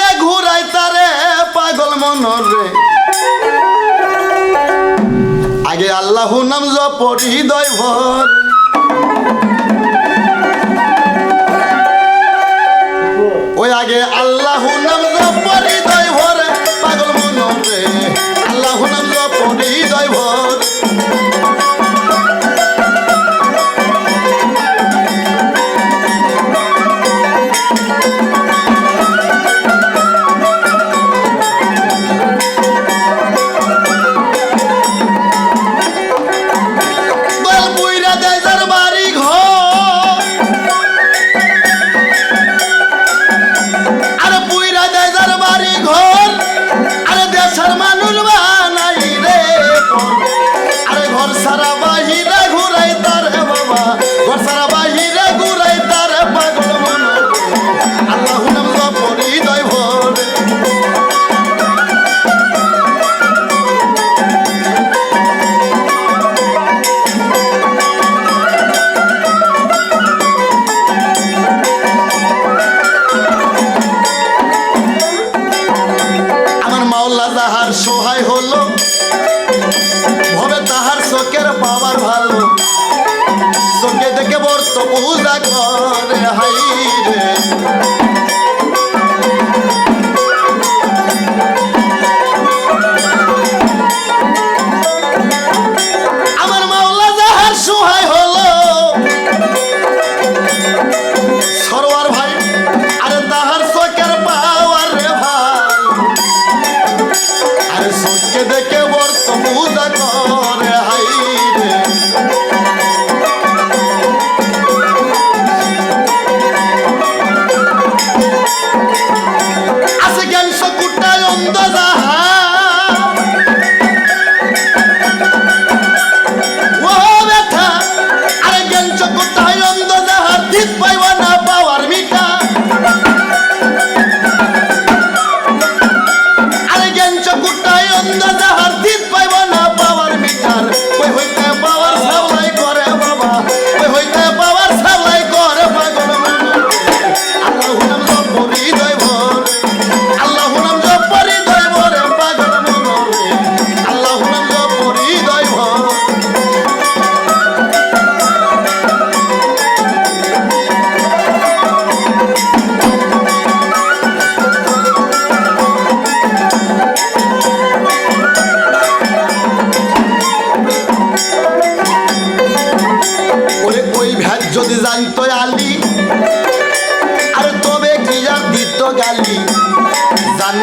রে ঘুরাই তারে পাগল মনর রে। আগে আল্লাহ নাম জপরি হৃদয় ভর ওই আগে সারা পূজা করে হাই রে